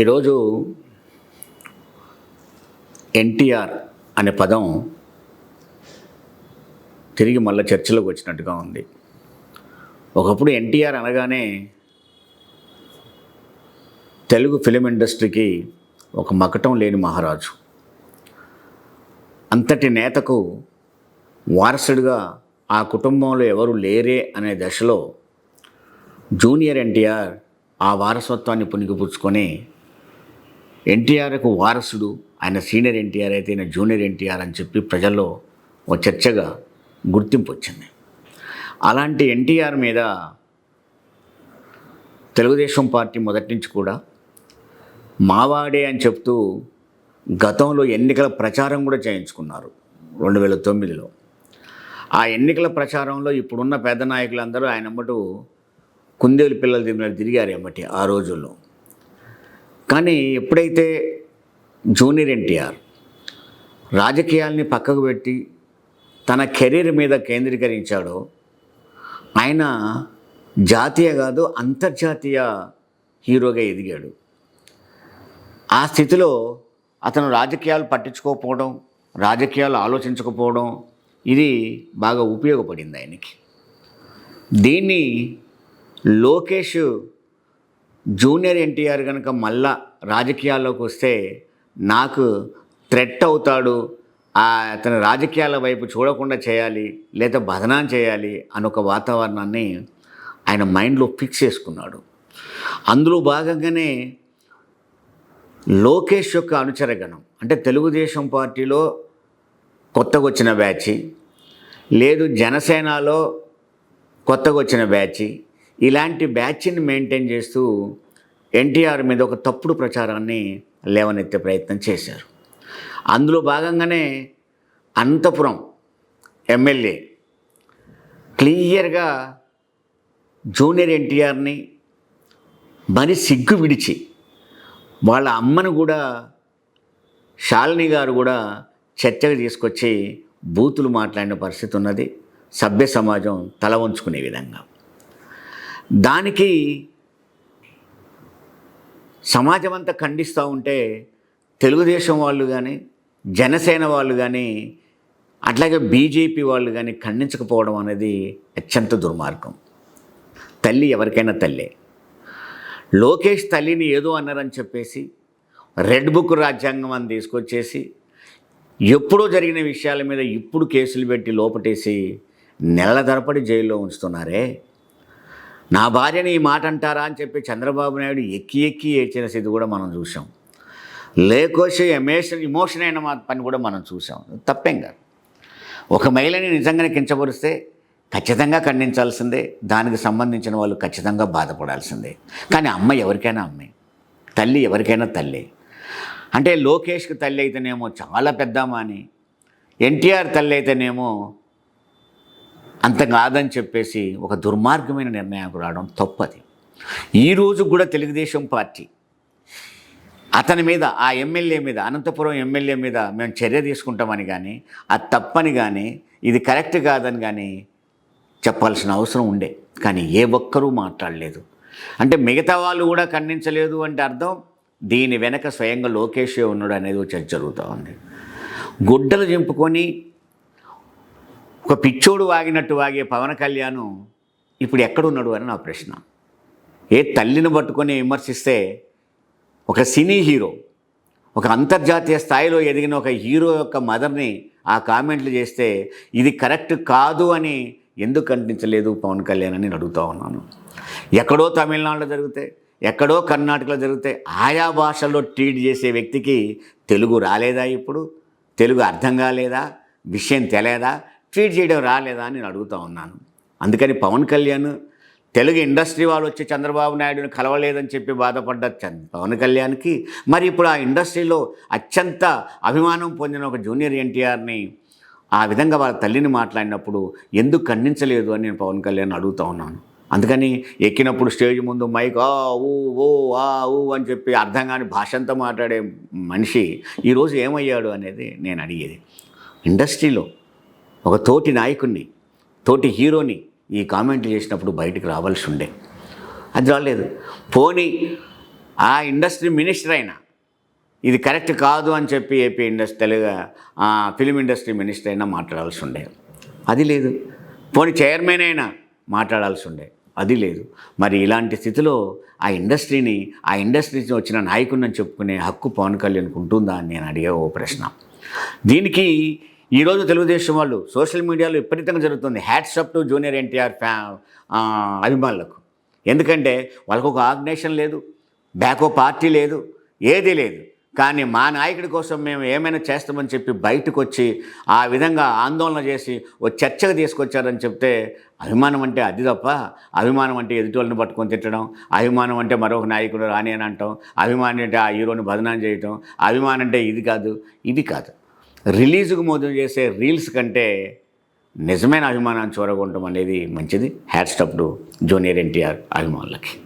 ఈరోజు ఎన్టీఆర్ అనే పదం తిరిగి మళ్ళీ చర్చలోకి వచ్చినట్టుగా ఉంది. ఒకప్పుడు ఎన్టీఆర్ అనగానే తెలుగు ఫిలిం ఇండస్ట్రీకి ఒక మకటం లేని మహారాజు. అంతటి నేతకు వారసుడిగా ఆ కుటుంబంలో ఎవరు లేరే అనే దశలో జూనియర్ ఎన్టీఆర్ ఆ వారసత్వాన్ని పుణికిపుచ్చుకొని ఎన్టీఆర్కు వారసుడు ఆయన సీనియర్ ఎన్టీఆర్ అయితే ఈయన జూనియర్ ఎన్టీఆర్ అని చెప్పి ప్రజల్లో ఒక చర్చగా గుర్తింపు వచ్చింది. అలాంటి ఎన్టీఆర్ మీద తెలుగుదేశం పార్టీ మొదటి నుంచి కూడా మావాడే అని చెప్తూ గతంలో ఎన్నికల ప్రచారం కూడా చేయించుకున్నారు రెండు వేల తొమ్మిదిలో. ఆ ఎన్నికల ప్రచారంలో ఇప్పుడున్న పెద్ద నాయకులందరూ ఆయన అమ్మటు కుందేలు పిల్లలు తిరిగినట్టు తిరిగారు ఎమ్మటి ఆ రోజుల్లో. కానీ ఎప్పుడైతే జూనియర్ ఎన్టీఆర్ రాజకీయాల్ని పక్కకు పెట్టి తన కెరీర్ మీద కేంద్రీకరించాడో ఆయన జాతీయ కాదు అంతర్జాతీయ హీరోగా ఎదిగాడు. ఆ స్థితిలో అతను రాజకీయాలు పట్టించుకోకపోవడం రాజకీయాలు ఆలోచించకపోవడం ఇది బాగా ఉపయోగపడింది ఆయనకి. దీన్ని లోకేష్ జూనియర్ ఎన్టీఆర్ కనుక మళ్ళా రాజకీయాల్లోకి వస్తే నాకు థ్రెట్ అవుతాడు. అతని రాజకీయాల వైపు చూడకుండా చేయాలి లేదా బదనాం చేయాలి అని ఒక వాతావరణాన్ని ఆయన మైండ్లో ఫిక్స్ చేసుకున్నాడు. అందులో భాగంగానే లోకేష్ యొక్క అనుచరగణం అంటే తెలుగుదేశం పార్టీలో కొత్తగా వచ్చిన బ్యాచ్ లేదు జనసేనలో కొత్తగా వచ్చిన బ్యాచ్ ఇలాంటి బ్యాచ్ని మెయింటైన్ చేస్తూ ఎన్టీఆర్ మీద ఒక తప్పుడు ప్రచారాన్ని లేవనెత్తే ప్రయత్నం చేశారు. అందులో భాగంగానే అనంతపురం ఎమ్మెల్యే క్లియర్గా జూనియర్ ఎన్టీఆర్ని మరి సిగ్గు విడిచి వాళ్ళ అమ్మను కూడా శాలిని గారు కూడా చర్చకు తీసుకొచ్చి బూతులు మాట్లాడిన పరిస్థితి ఉన్నది. సభ్య సమాజం తల వంచుకునే విధంగా. దానికి సమాజం అంతా ఖండిస్తూ ఉంటే తెలుగుదేశం వాళ్ళు కానీ జనసేన వాళ్ళు కానీ అట్లాగే బీజేపీ వాళ్ళు కానీ ఖండించకపోవడం అనేది అత్యంత దుర్మార్గం. తల్లి ఎవరికైనా తల్లే. లోకేష్ తల్లిని ఏదో అన్నారని చెప్పేసి రెడ్ బుక్ రాజ్యాంగం అని తీసుకొచ్చేసి ఎప్పుడో జరిగిన విషయాల మీద ఇప్పుడు కేసులు పెట్టి లోపటేసి నెలల తరపడి జైల్లో ఉంచుతున్నారే? నా భార్యని ఈ మాట అంటారా అని చెప్పి చంద్రబాబు నాయుడు ఎక్కి ఎక్కి ఏడ్చిన స్థితి కూడా మనం చూసాం. లేకోసి ఎమోషన్ ఇమోషన్ అయిన మా పని కూడా మనం చూసాం. తప్పేం కాదు. ఒక మహిళని నిజంగానే కించపరిస్తే ఖచ్చితంగా ఖండించాల్సిందే. దానికి సంబంధించిన వాళ్ళు ఖచ్చితంగా బాధపడాల్సిందే. కానీ అమ్మ ఎవరికైనా అమ్మే. తల్లి ఎవరికైనా తల్లి. అంటే లోకేష్కి తల్లి అయితేనేమో చాలా పెద్దమ్మ అని ఎన్టీఆర్ తల్లి అయితేనేమో అంత కాదని చెప్పేసి ఒక దుర్మార్గమైన నిర్ణయానికి రావడం తప్పది. ఈరోజు కూడా తెలుగుదేశం పార్టీ అతని మీద ఆ ఎమ్మెల్యే మీద అనంతపురం ఎమ్మెల్యే మీద మేము చర్య తీసుకుంటామని కానీ అది తప్పని కానీ ఇది కరెక్ట్ కాదని కానీ చెప్పాల్సిన అవసరం ఉండే. కానీ ఏ ఒక్కరూ మాట్లాడలేదు. అంటే మిగతా వాళ్ళు కూడా ఖండించలేదు అంటే అర్థం? దీని వెనక స్వయంగా లోకేషే ఉన్నాడు అనేది చర్చ జరుగుతూ ఉంది. గుడ్డలు చింపుకొని ఒక పిచ్చోడు వాగినట్టు వాగే పవన్ కళ్యాణ్ ఇప్పుడు ఎక్కడున్నాడు అని నా ప్రశ్న. ఏ తల్లిని పట్టుకొని విమర్శిస్తే ఒక సినీ హీరో ఒక అంతర్జాతీయ స్థాయిలో ఎదిగిన ఒక హీరో యొక్క మదర్ని ఆ కామెంట్లు చేస్తే ఇది కరెక్ట్ కాదు అని ఎందుకు ఖండించలేదు పవన్ కళ్యాణ్ అని అడుగుతా ఉన్నాను. ఎక్కడో తమిళనాడులో జరిగితే ఎక్కడో కర్ణాటకలో జరిగితే ఆయా భాషల్లో ట్రీట్ చేసే వ్యక్తికి తెలుగు రాలేదా ఇప్పుడు? తెలుగు అర్థం కాలేదా? విషయం తెలియదా? ట్రీట్ చేయడం రాలేదా అని నేను అడుగుతా ఉన్నాను. అందుకని పవన్ కళ్యాణ్ తెలుగు ఇండస్ట్రీ వాళ్ళు వచ్చి చంద్రబాబు నాయుడుని కలవలేదని చెప్పి బాధపడ్డ పవన్ కళ్యాణ్కి మరి ఇప్పుడు ఆ ఇండస్ట్రీలో అత్యంత అభిమానం పొందిన ఒక జూనియర్ ఎన్టీఆర్ని ఆ విధంగా వాళ్ళ తల్లిని మాట్లాడినప్పుడు ఎందుకు ఖండించలేదు అని నేను పవన్ కళ్యాణ్ అడుగుతా ఉన్నాను. అందుకని ఎక్కినప్పుడు స్టేజ్ ముందు మైక్ ఆ ఊ ఓ ఆ ఊ అని చెప్పి అర్థం కాని భాషంతో మాట్లాడే మనిషి ఈరోజు ఏమయ్యాడు అనేది నేను అడిగేది. ఇండస్ట్రీలో ఒక తోటి నాయకుడిని తోటి హీరోని ఈ కామెంట్లు చేసినప్పుడు బయటికి రావాల్సి ఉండే. అది రాలేదు. పోనీ ఆ ఇండస్ట్రీ మినిస్టర్ అయినా ఇది కరెక్ట్ కాదు అని చెప్పి ఏపీ ఇండస్ట్రీ తెలుగు ఆ, ఫిలిం ఇండస్ట్రీ మినిస్టర్ అయినా మాట్లాడాల్సి ఉండే. అది లేదు. పోనీ చైర్మన్ అయినా మాట్లాడాల్సి ఉండే. అది లేదు. మరి ఇలాంటి స్థితిలో ఆ ఇండస్ట్రీని ఆ ఇండస్ట్రీ నుంచి వచ్చిన నాయకుడిని చెప్పుకునే హక్కు పవన్ కళ్యాణ్కి ఉంటుందా అని నేను అడిగే ఓ ప్రశ్న. దీనికి ఈరోజు తెలుగుదేశం వాళ్ళు సోషల్ మీడియాలో విపరీతంగా జరుగుతుంది. హ్యాట్సప్ టు జూనియర్ ఎన్టీఆర్ ఫ్యా అభిమానులకు. ఎందుకంటే వాళ్ళకు ఒక ఆర్గనైజేషన్ లేదు బ్యాకో పార్టీ లేదు ఏదీ లేదు. కానీ మా నాయకుడి కోసం మేము ఏమైనా చేస్తామని చెప్పి బయటకు వచ్చి ఆ విధంగా ఆందోళన చేసి ఓ చర్చకు తీసుకొచ్చారని చెప్తే అభిమానం అంటే అది తప్ప అభిమానం అంటే ఎదుటి వాళ్ళని పట్టుకొని తిట్టడం అభిమానం అంటే మరొక నాయకుడు రాని అని అంటాం అభిమానం అంటే ఆ హీరోని బదనాం చేయటం అభిమానం అంటే ఇది కాదు ఇది కాదు. రిలీజ్కు మోదం చేసే రీల్స్ కంటే నిజమైన అభిమానాన్ని చూరగొట్టడం అనేది మంచిది. హ్యాట్ టు జూనియర్ ఎన్టీఆర్ అభిమానులకి.